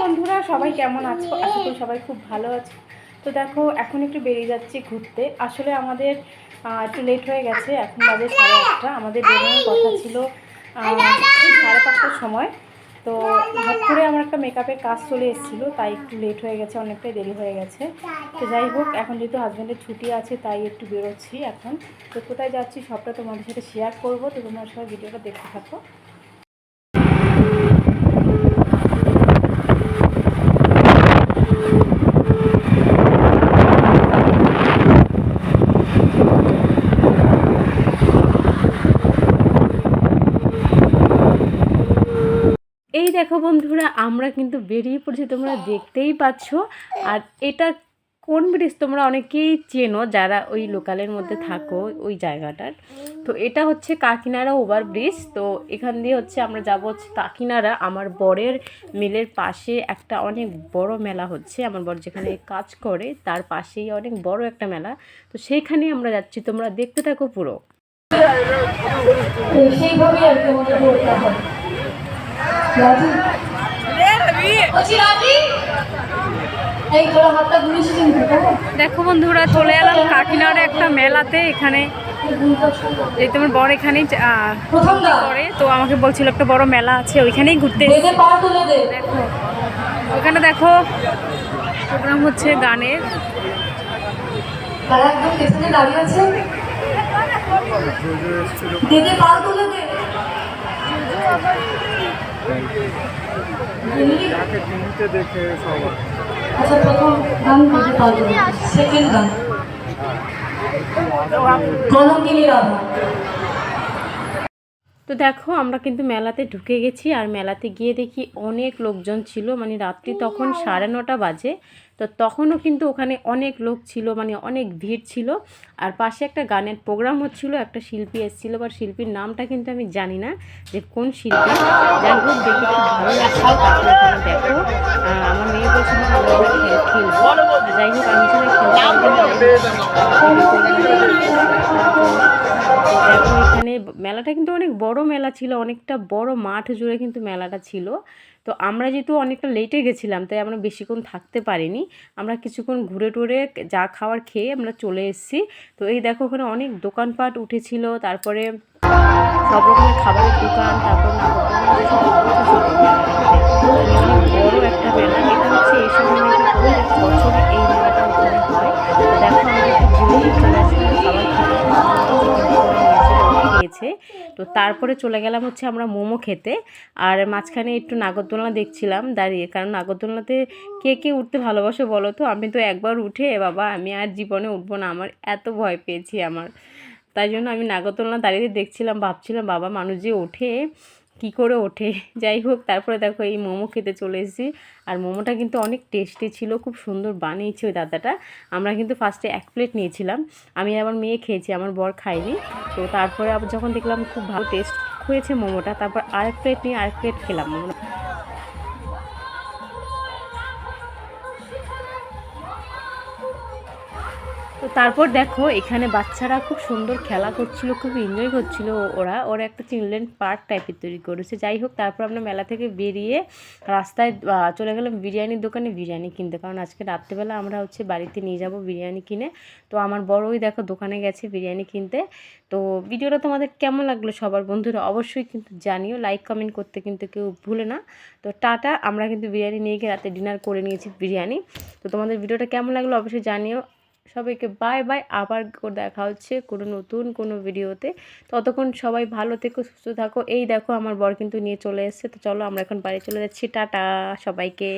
বন্ধুরা সবাই কেমন আছো? আশা করি সবাই খুব ভালো আছে। তো দেখো এখন একটু বেরিয়ে যাচ্ছি ঘুরতে। আসলে আমাদের একটু লেট হয়ে গেছে এখন বাজে সাড়ে আটটা। আমাদের বেরোনোর কথা ছিল সাড়ে পাঁচটার সময়। তো হঠাৎ করে আমার একটা মেকআপের কাজ চলে এসেছিল তাই একটু লেট হয়ে গেছে অনেকটাই দেরি হয়ে গেছে। তো যাই হোক এখন যেহেতু হাজব্যান্ডের ছুটি আছে তাই একটু বেরোচ্ছি এখন। তো কোথায় যাচ্ছি সবটা তোমাদের সাথে শেয়ার করব। তো তোমরা সবাই ভিডিওটা দেখতে থাকো। এই দেখো বন্ধুরা, আমরা কিন্তু বেরিয়ে পড়ছি, তোমরা দেখতেই পাচ্ছ। আর এটা কোন ব্রিজ তোমরা অনেকেই চেনো, যারা ওই লোকালের মধ্যে থাকো, ওই জায়গাটার। তো এটা হচ্ছে কাকিনাড়া ওভার ব্রিজ। তো এখান দিয়ে হচ্ছে আমরা যাব হচ্ছে কাকিনাড়া। আমার বরের মিলের পাশে একটা অনেক বড় মেলা হচ্ছে। আমার বর যেখানে কাজ করে, তার পাশেই অনেক বড় একটা মেলা। তো সেইখানে আমরা যাচ্ছি, তোমরা দেখতে থাকো পুরো। রাজি বলছি রাজি এই তোরা হাতটা ঘুরিস কিন্তু? দেখো বন্ধুরা চলে এলাম কাকিনাড়া একটা মেলাতে এখানে এই তোমার বর এখানেই করে। তো আমাকে বলছিল একটা বড় মেলা আছে ওইখানেই ঘুরতে দেখো ওখানে দেখো প্রোগ্রাম হচ্ছে গানের। পা তুলে দে। বুঝলি? টিভিতে দেখে সবাই। আচ্ছা প্রথম গান বেঁধে পা সেকেন্ড গান। কলঙ্কিনী রাধা। তো দেখো আমরা কিন্তু মেলাতে ঢুকে গেছি আর মেলাতে গিয়ে দেখি অনেক লোকজন ছিল। মানে রাত্রি তখন সাড়ে নটা বাজে। তো তখনও কিন্তু ওখানে অনেক লোক ছিল মানে অনেক ভিড় ছিল। আর পাশে একটা গানের প্রোগ্রাম হচ্ছিল, একটা শিল্পী এসেছিল, বা শিল্পীর নামটা কিন্তু আমি জানি না যে কোন শিল্পী। যাই হোক, দেখে খুব ভালো লাগছে দেখো। মেলাটা কিন্তু অনেক বড় মেলা ছিল, অনেকটা বড় মাঠ জুড়ে কিন্তু মেলাটা ছিল। তো আমরা যেহেতু অনেকটা লেটে গেছিলাম, তাই আমরা বেশিক্ষণ থাকতে পারিনি। আমরা কিছুক্ষণ ঘুরে টুরে যা খাওয়ার খেয়ে আমরা চলে এসেছি। তো এই দেখো ওখানে অনেক দোকানপাট উঠেছিল, তারপরে সব রকমের খাবারের দোকান, তারপর অনেক বড় একটা মেলা, এটা হচ্ছে এই সময়। তো তারপরে চলে গেলাম হচ্ছে আমরা মোমো খেতে। আর মাঝখানে একটু নাগরদোলনা দেখছিলাম, দাঁড়িয়ে। কারণ নাগরদোলনাতে কে কে উঠতে ভালোবাসে বলো তো? আমি তো একবার উঠে, বাবা, আমি আর জীবনে উঠবো না। আমার এত ভয় পেয়েছি আমার। তাই জন্য আমি নাগরদোলনা দাঁড়িয়ে দেখছিলাম, ভাবছিলাম, বাবা, মানুষ যে ওঠে কি করে ওঠে? যাই হোক, তারপরে দেখো এই মোমো খেতে চলে এসেছি। আর মোমোটা কিন্তু অনেক টেস্টি ছিল, খুব সুন্দর বানিয়েছে ওই দাদাটা। আমরা কিন্তু ফার্স্টে এক প্লেট নিয়েছিলাম। আমি আবার মেয়ে খেয়েছি, আমার বর খাইনি তো তারপরে আবার যখন দেখলাম খুব ভালো টেস্ট হয়েছে মোমোটা, তারপর আরেক প্লেট নিয়ে আরেক প্লেট খেলাম মোমো তো তারপর দেখো, এখানে বাচ্চারা খুব সুন্দর খেলা করছিল, খুব এনজয় করছিল ওরা। ওরা একটা চিলড্রেন পার্ক টাইপের তৈরি করেছে। যাই হোক, তারপর আমরা মেলা থেকে বেরিয়ে রাস্তায় চলে গেলাম বিরিয়ানির দোকানে বিরিয়ানি কিনতে। কারণ আজকে রাত্রেবেলা আমরা হচ্ছে বাড়িতে নিয়ে যাব বিরিয়ানি কিনে। তো আমার বড়ই দেখো দোকানে গেছে বিরিয়ানি কিনতে। তো ভিডিওটা তোমাদের কেমন লাগল সবার বন্ধুরা অবশ্যই কিন্তু জানিও। লাইক কমেন্ট করতে কিন্তু কেউ ভুলে না। তো টাটা, আমরা কিন্তু বিরিয়ানি নিয়ে গিয়ে রাতে ডিনার করে নিয়েছি বিরিয়ানি। তো তোমাদের ভিডিওটা কেমন লাগল অবশ্যই জানিও। সবাইকে বাই বাই আবার দেখা হচ্ছে কোনো নতুন কোনো ভিডিওতে ততক্ষণ সবাই ভালো থেকো, সুস্থ থাকো। এই দেখো, আমার বর কিন্তু নিয়ে চলে এসছে। তো চলো, আমরা এখন বাড়ি চলে যাচ্ছি। টাটা সবাইকে।